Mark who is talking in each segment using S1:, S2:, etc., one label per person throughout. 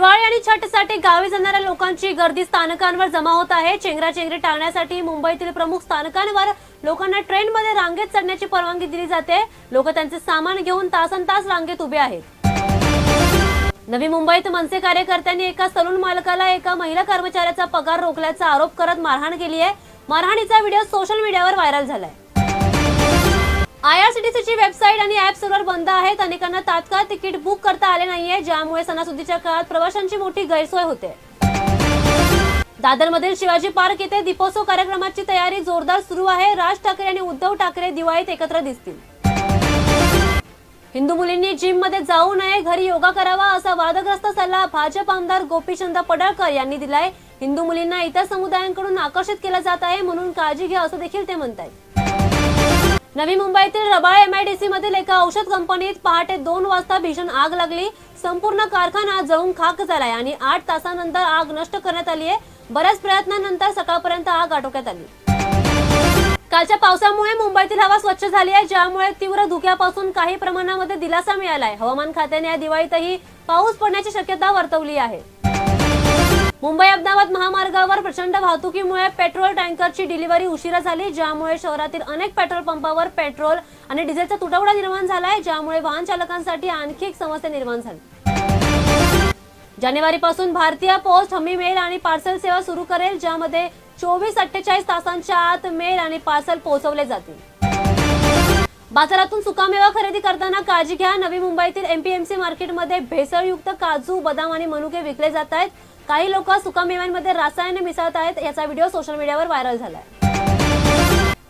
S1: दिवाळी आणि छठसाठी गावी जाणाऱ्या लोकांची गर्दी स्थानकांवर जमा होत आहे. चेंगराचेंगरी टाळण्यासाठी मुंबईतील प्रमुख स्थानकांवर लोकांना ट्रेनमध्ये रांगेत चढण्याची परवानगी दिली जाते. लोक त्यांचे सामान घेऊन तासन तास रांगेत उभे आहेत. नवी मुंबईत मनसे कार्यकर्त्यांनी एका सलून मालकाला एका महिला कर्मचाऱ्याचा पगार रोखल्याचा आरोप करत मारहाण केली आहे. मारहाणीचा व्हिडिओ सोशल मीडियावर व्हायरल झालाय. आयआरसीटीसीची वेबसाईट आणि ऍप सर्व्हर बंद आहेत. अनेकांना तात्काळ तिकीट बुक करता आले नाहीये ज्यामुळे सणासुदीच्या काळात प्रवाशांची मोठी गैरसोय होते. दादरमधील शिवाजी पार्क येथे दीपोत्सव कार्यक्रमाची तयारी जोरदार सुरू आहे. राज ठाकरे आणि उद्धव ठाकरे दिवाळीत एकत्र दिसतील. हिंदू मुलींनी जिममध्ये जाऊ नये घरी योगा करावा असा वादग्रस्त सल्ला भाजप आमदार गोपीचंद पडळकर यांनी दिलाय. हिंदू मुलींना इतर समुदायांकडून आकर्षित केलं जात आहे म्हणून काळजी घ्या असं देखील ते म्हणत आहेत नवी मुंबईतील रबाळ एमआयडीसी मधील एका औषध कंपनीत पहाटे दोन वाजता भीषण आग लागली. संपूर्ण कारखाना जळून खाक झालाय आणि आठ तासानंतर आग नष्ट करण्यात आली आहे. बऱ्याच प्रयत्नानंतर सकाळपर्यंत आग आटोक्यात आली. कालच्या पावसामुळे मुंबईतील हवा स्वच्छ झाली आहे ज्यामुळे तीव्र धुक्यापासून काही प्रमाणामध्ये दिलासा मिळालाय. हवामान खात्याने या दिवाळीतही पाऊस पडण्याची शक्यता वर्तवली आहे. मुंबई अहमदाबाद महामार्गावर प्रचंड वाहतुकीमुळे पेट्रोल टँकरची डिलिव्हरी उशिरा झाली ज्यामुळे शहरातील अनेक पेट्रोल पंपावर पेट्रोल आणि डिझेलचा तुटवडा निर्माण झालाय ज्यामुळे वाहन चालकांसाठी आणखी एक समस्या निर्माण झाली. जानेवारीपासून भारतीय पोस्ट हमी मेल आणि पार्सल सेवा सुरू करेल ज्यामध्ये चोवीस अठ्ठेचाळीस तासांच्या आत मेल आणि पार्सल पोहोचवले जातील. बाजारातून सुकामेवा खरेदी करताना काळजी घ्या. नवी मुंबईतील एमपीएमसी मार्केटमध्ये भेसळयुक्त काजू बदाम आणि मनुके विकले जात आहेत. काही लोक सुकामेव्यांमध्ये रसायने मिसळत आहेत याचा व्हिडिओ सोशल मीडियावर व्हायरल झालाय.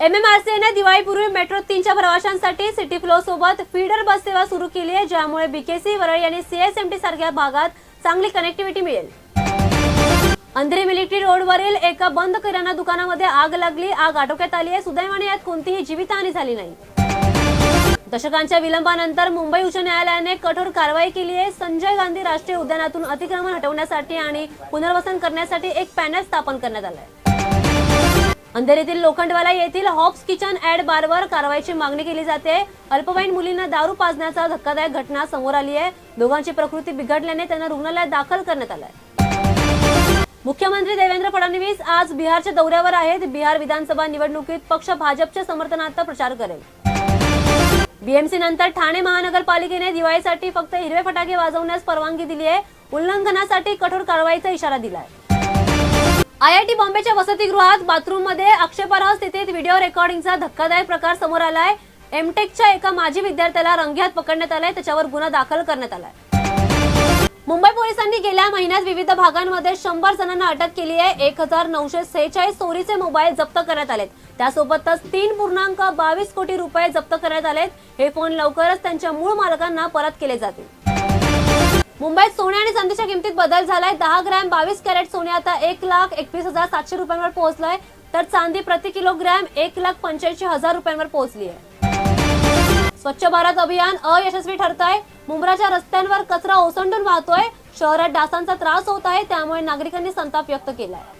S1: एमएमआरसीने दिवाळीपूर्वी मेट्रो तीनच्या प्रवाशांसाठी सिटी फ्लो सोबत फीडर बस सेवा सुरू केली आहे ज्यामुळे बीकेसी वरळी आणि सीएसएमटी सारख्या भागात चांगली कनेक्टिव्हिटी मिळेल. अंधेरी मिलिटरी रोडवरील एका बंद किराणा दुकानामध्ये आग लागली आग आटोक्यात आली आहे. सुदैवाने यात कोणतीही जीवितहानी झाली नाही. दशकांच्या विलंबानंतर मुंबई उच्च न्यायालयाने कठोर कारवाई केली आहे. संजय गांधी राष्ट्रीय उद्यानातून अतिक्रमण हटवण्यासाठी आणि पुनर्वसन करण्यासाठी एक पॅनल स्थापन करण्यात आलाय. अंधेरीतील लोखंडवाला येथील हॉप्स किचन ऍड बारवर कारवाईची मागणी केली जाते. अल्पवयीन मुलींना दारू पाजण्याचा धक्कादायक घटना समोर आली आहे. दोघांची प्रकृती बिघडल्याने त्यांना रुग्णालयात दाखल करण्यात आलंय. मुख्यमंत्री देवेंद्र फडणवीस आज बिहारच्या दौऱ्यावर आहेत. बिहार विधानसभा निवडणुकीत पक्ष भाजपच्या समर्थनार्थ प्रचार करेल. बीएमसी नंतर ठाणे महानगरपालिकेने दिवाळीसाठी फक्त हिरवे फटाके वाजवण्यास परवानगी दिली आहे. उल्लंघनासाठी कठोर कारवाईचा इशारा दिलाय. आयआयटी बॉम्बेच्या वसतिगृहात बाथरूममध्ये आक्षेपार्ह स्थितीत व्हिडिओ रेकॉर्डिंगचा धक्कादायक प्रकार समोर आलाय. एमटेकच्या एका माजी विद्यार्थ्याला रंग्यात पकडण्यात आलाय. त्याच्यावर गुन्हा दाखल करण्यात आलाय. मुंबई पोलिसांनी गेल्या महिन्यात विविध भागांमध्ये शंभर जणांना अटक केली आहे. एक हजार नऊशे सेहेचाळीस चोरीचे मोबाईल जप्त करण्यात आलेत. त्यासोबतच तीन पूर्णांक बावीस कोटी रुपये जप्त करण्यात आलेत. हे फोन लवकरच त्यांच्या मूळ मालकांना परत केले जातील. मुंबईत सोने आणि चांदीच्या किमतीत बदल झालाय. दहा ग्रॅम बावीस कॅरेट सोने आता एक लाख एकवीस हजार सातशे रुपयांवर पोहोचलंय. तर चांदी प्रति किलोग्रॅम एक लाख पंच्याऐंशी हजार रुपयांवर पोहोचली आहे स्वच्छ भारत अभियान अयशस्वी ठरत आहे मुंब्राच्या रस्त्यांवर कचरा ओसंडून वाहतोय. शहरात डासांचा त्रास होत आहे त्यामुळे नागरिकांनी संताप व्यक्त केलाय.